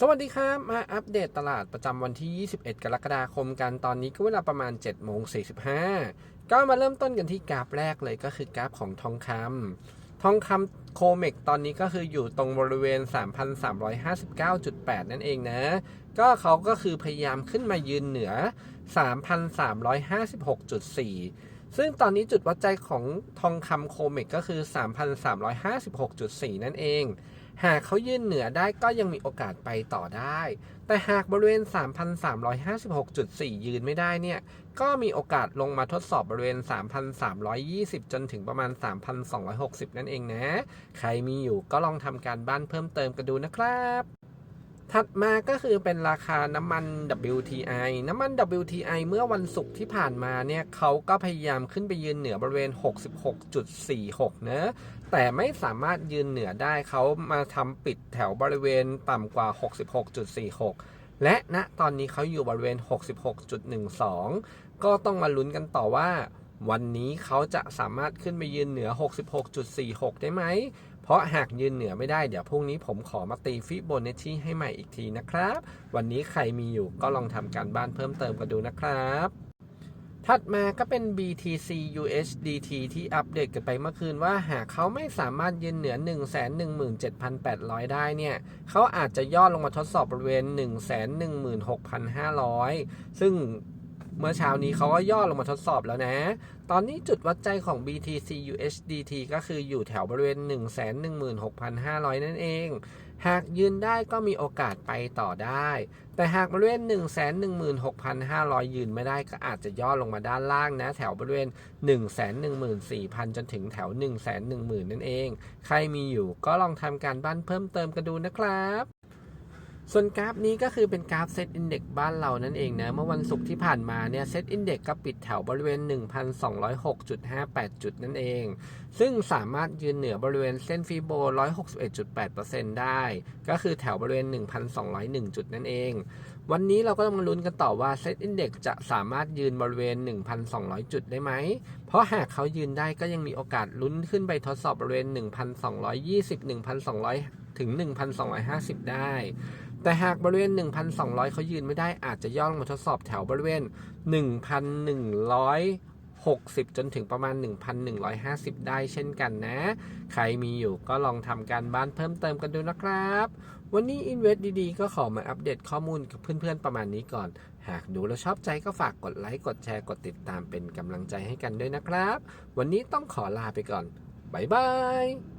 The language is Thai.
สวัสดีครับ มาอัปเดตตลาดประจำวันที่ 21 กรกฎาคมกัน ตอนนี้ก็เวลาประมาณ7โมง45 ก็มาเริ่มต้นกันที่กราฟแรกเลยก็คือกราฟของทองคำทองคำโคเมกตอนนี้ก็คืออยู่ตรงบริเวณ 3,359.8 นั่นเองนะ ก็เขาก็คือพยายามขึ้นมายืนเหนือ 3,356.4 ซึ่งตอนนี้จุดวัดใจของทองคำโคเมกก็คือ 3,356.4 นั่นเอง หากเขายืนเหนือได้ก็ยังมีโอกาสไปต่อได้ แต่หากบริเวณ 3,356.4 ยืนไม่ได้เนี่ย ก็มีโอกาสลงมาทดสอบบริเวณ 3,320 จนถึงประมาณ 3,260 นั่นเองนะ ใครมีอยู่ก็ลองทำการบ้านเพิ่มเติมกันดูนะครับ ถัดมาก็คือเป็นราคาน้ำมัน WTI น้ำมัน WTI เมื่อวันศุกร์ที่ผ่านมาเนี่ยเขาก็พยายามขึ้นไปยืนเหนือบริเวณ 66.46นะแต่ไม่สามารถยืนเหนือได้เขามาทำปิดแถวบริเวณต่ำกว่า 66.46 และณตอนนี้เขาอยู่บริเวณ 66.12 ก็ต้องมาลุ้นกันต่อว่า วันนี้เขาจะสามารถขึ้นไปยืนเหนือ 66.46 ได้ไหม เพราะหากยืนเหนือไม่ได้เดี๋ยวพรุ่งนี้ผมขอมาตีฟิโบนัชชีให้ใหม่อีกทีนะครับ วันนี้ใครมีอยู่ก็ลองทำการบ้านเพิ่มเติมกันดูนะครับ ถัดมาก็เป็น BTC USDT ที่อัปเดตกันไปเมื่อคืนว่าหากเขาไม่สามารถยืนเหนือ 117,800 ได้เนี่ยเขาอาจจะย่อลงมาทดสอบบริเวณ 116,500 ซึ่ง เมื่อเช้านี้เขาก็ย่อลงมาทดสอบแล้วนะ ตอนนี้จุดวัดใจของ BTC USDT ก็คืออยู่แถวบริเวณ 116,500 นั่นเอง หากยืนได้ก็มีโอกาสไปต่อได้ แต่หากบริเวณ 116,500 ยืนไม่ได้ก็อาจจะย่อลงมาด้านล่างนะ แถวบริเวณ 114,000 จนถึงแถว 110,000 นั่นเอง ใครมีอยู่ก็ลองทำการบ้านเพิ่มเติมกันดูนะครับ ส่วนกราฟนี้ก็คือเป็นกราฟเซตอินเด็กบ้านเรานั่นเองนะ เมื่อวันศุกร์ที่ผ่านมาเนี่ยเซตอินเด็กก็ปิดแถวบริเวณ 1,206.58 จุดนั่นเอง ซึ่งสามารถยืนเหนือบริเวณเส้นฟีโบ 161.8%ได้ ก็คือแถวบริเวณ 1,201 จุดนั่นเองวันนี้เราก็ต้องมาลุ้นกันต่อว่าเซตอินเด็กจะสามารถยืนบริเวณ 1,200 จุดได้ไหม เพราะหากเขายืนได้ก็ยังมีโอกาสลุ้นขึ้นไปทดสอบบริเวณ 1,220 1,200 ถึง 1,250 ได้ แต่หากบริเวณ 1,200 เขายืนไม่ได้อาจจะย่อลงมาทดสอบแถวบริเวณ 1,160 จนถึงประมาณ 1,150 ได้เช่นกันนะ ใครมีอยู่ก็ลองทำการบ้านเพิ่มเติมกันดูนะครับ วันนี้ Invest ดีๆ ก็ขอมาอัปเดตข้อมูลกับเพื่อนๆ ประมาณนี้ก่อน หากดูแล้วชอบใจก็ฝากกดไลค์ กดแชร์ กดติดตามเป็นกำลังใจให้กันด้วยนะครับ วันนี้ต้องขอลาไปก่อนบ๊ายบาย